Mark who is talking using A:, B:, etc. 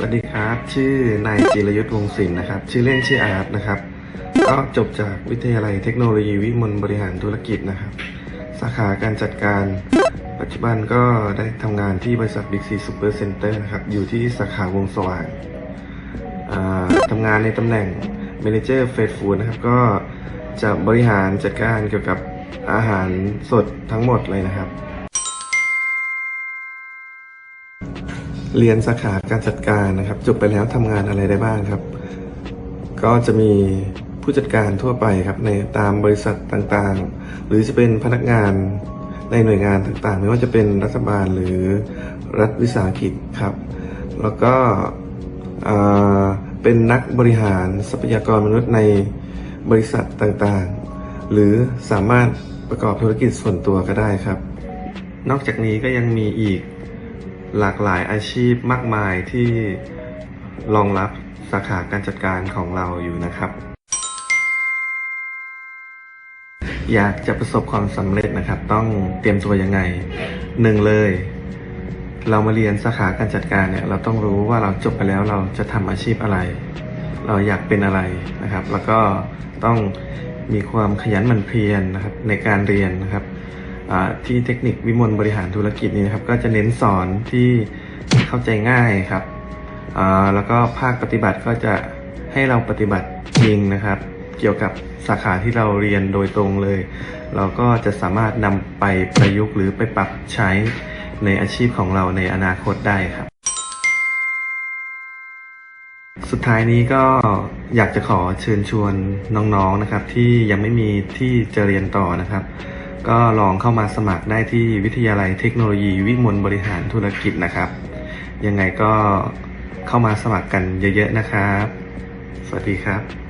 A: สวัสดีครับ ชื่อนายจิรยุทธวงศิลป์นะครับ ชื่อเล่นชื่ออาร์ตนะครับ ก็จบจากวิทยาลัยเทคโนโลยีวิมลบริหารธุรกิจนะครับ สาขาการจัดการ ปัจจุบันก็ได้ทำงานที่บริษัท Big C Super Center นเตอร์นะครับ อยู่ที่สาขาวงสว่างอ่าทำงานในตำแหน่ง Manager f a s t Food นะครับ ก็จะบริหารจัดการเกี่ยวกับอาหารสดทั้งหมดเลยนะครับ เรียนสาขาการจัดการนะครับ จบไปแล้วทำงานอะไรได้บ้างครับ ก็จะมีผู้จัดการทั่วไปครับในตามบริษัทต่างๆ หรือจะเป็นพนักงานในหน่วยงานต่างๆ ไม่ว่าจะเป็นรัฐบาลหรือรัฐวิสาหกิจครับ แล้วก็เป็นนักบริหารทรัพยากรมนุษย์ในบริษัทต่างๆ หรือสามารถประกอบธุรกิจส่วนตัวก็ได้ครับ นอกจากนี้ก็ยังมีอีก หลากหลายอาชีพมากมายที่รองรับสาขาการจัดการของเราอยู่นะครับ อยากจะประสบความสำเร็จนะครับ ต้องเตรียมตัวยังไงหนึ่งเลย เรามาเรียนสาขาการจัดการเนี่ย เราต้องรู้ว่าเราจบไปแล้วเราจะทำอาชีพอะไร เราอยากเป็นอะไรนะครับ แล้วก็ต้องมีความขยันหมั่นเพียรนะครับ ในการเรียนนะครับ ที่เทคนิควิมลบริหารธุรกิจนี้นะครับ ก็จะเน้นสอนที่เข้าใจง่ายครับแล้วก็ภาคปฏิบัติก็จะให้เราปฏิบัติจริงนะครับ เกี่ยวกับสาขาที่เราเรียนโดยตรงเลย เราก็จะสามารถนำไปประยุกต์หรือไปปรับใช้ในอาชีพของเราในอนาคตได้ครับ สุดท้ายนี้ก็อยากจะขอเชิญชวนน้องๆนะครับ ที่ยังไม่มีที่จะเรียนต่อนะครับ ก็ลองเข้ามาสมัครได้ที่วิทยาลัยเทคโนโลยีวิมลบริหารธุรกิจนะครับ ยังไงก็เข้ามาสมัครกันเยอะๆนะครับ สวัสดีครับ